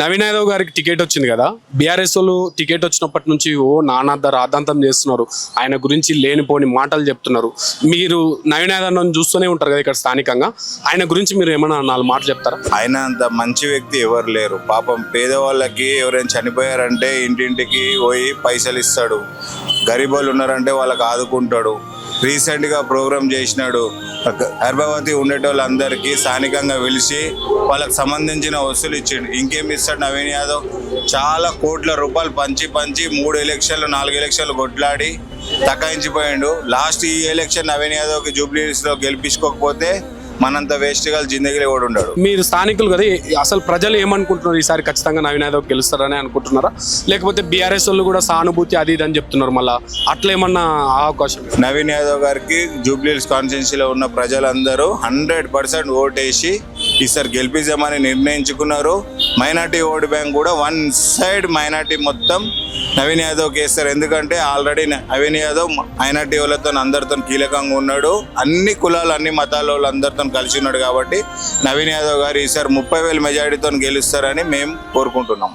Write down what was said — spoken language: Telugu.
నవీన్ యాదవ్ గారికి టికెట్ వచ్చింది కదా. బీఆర్ఎస్ వాళ్ళు టికెట్ వచ్చినప్పటి నుంచి ఓ నానాద రాద్ధాంతం చేస్తున్నారు. ఆయన గురించి లేనిపోని మాటలు చెప్తున్నారు. మీరు నవీన్ యాదవ్ చూస్తూనే ఉంటారు కదా ఇక్కడ స్థానికంగా. ఆయన గురించి మీరు ఏమైనా నాలుగు మాటలు చెప్తారా? ఆయన అంత మంచి వ్యక్తి ఎవరు లేరు. పాపం పేదవాళ్ళకి ఎవరైనా చనిపోయారంటే ఇంటింటికి పోయి పైసలు ఇస్తాడు. గరీబ్ వాళ్ళు ఉన్నారంటే వాళ్ళకి ఆదుకుంటాడు. రీసెంట్గా ప్రోగ్రాం ప్రోగ్రామ్ చేసినాడు. గర్భవతి ఉండేటోళ్ళందరికీ స్థానికంగా పిలిచి వాళ్ళకి సంబంధించిన వసూలు ఇచ్చిండు. ఇంకేం ఇస్తాడు నవీన్ యాదవ్? చాలా కోట్ల రూపాయలు పంచి పంచి మూడు ఎలక్షన్లు నాలుగు ఎలక్షన్లు కొట్లాడి తకాయించిపోయిండు. లాస్ట్ ఈ ఎలక్షన్ నవీన్ యాదవ్కి జూబ్లీస్ గెలిపించుకోకపోతే మనంత వేస్ట్గా జిందగీలో కూడా ఉన్నాడు మీరు స్థానికులు కదా అసలు ప్రజలు ఏమనుకుంటున్నారు? ఈసారి ఖచ్చితంగా నవీన్ యాదవ్ గెలుస్తారని అనుకుంటున్నారా? లేకపోతే బీఆర్ఎస్ వాళ్ళు కూడా సానుభూతి అది ఇది అని చెప్తున్నారు మళ్ళా? అట్లా ఏమన్నా అవకాశం నవీన్ యాదవ్ గారికి జూబ్లీహిల్స్ కాన్స్టిట్యున్సీలో ఉన్న ప్రజలందరూ హండ్రెడ్ పర్సెంట్ ఓటేసి ఈసారి గెలిపిద్దామని నిర్ణయించుకున్నారు. మైనార్టీ ఓటు బ్యాంక్ కూడా వన్ సైడ్ మైనార్టీ మొత్తం. నవీన్ యాదవ్కి వేస్తారు ఎందుకంటే ఆల్రెడీ నవీన్ యాదవ్ మైనార్టీ వాళ్ళతో అందరితో కీలకంగా ఉన్నాడు. అన్ని కులాలు అన్ని మతాల వాళ్ళు అందరితో కలిసి ఉన్నాడు కాబట్టి నవీన్ యాదవ్ గారు ఈసారి ముప్పై వేల మెజారిటీతో గెలుస్తారని మేము కోరుకుంటున్నాం.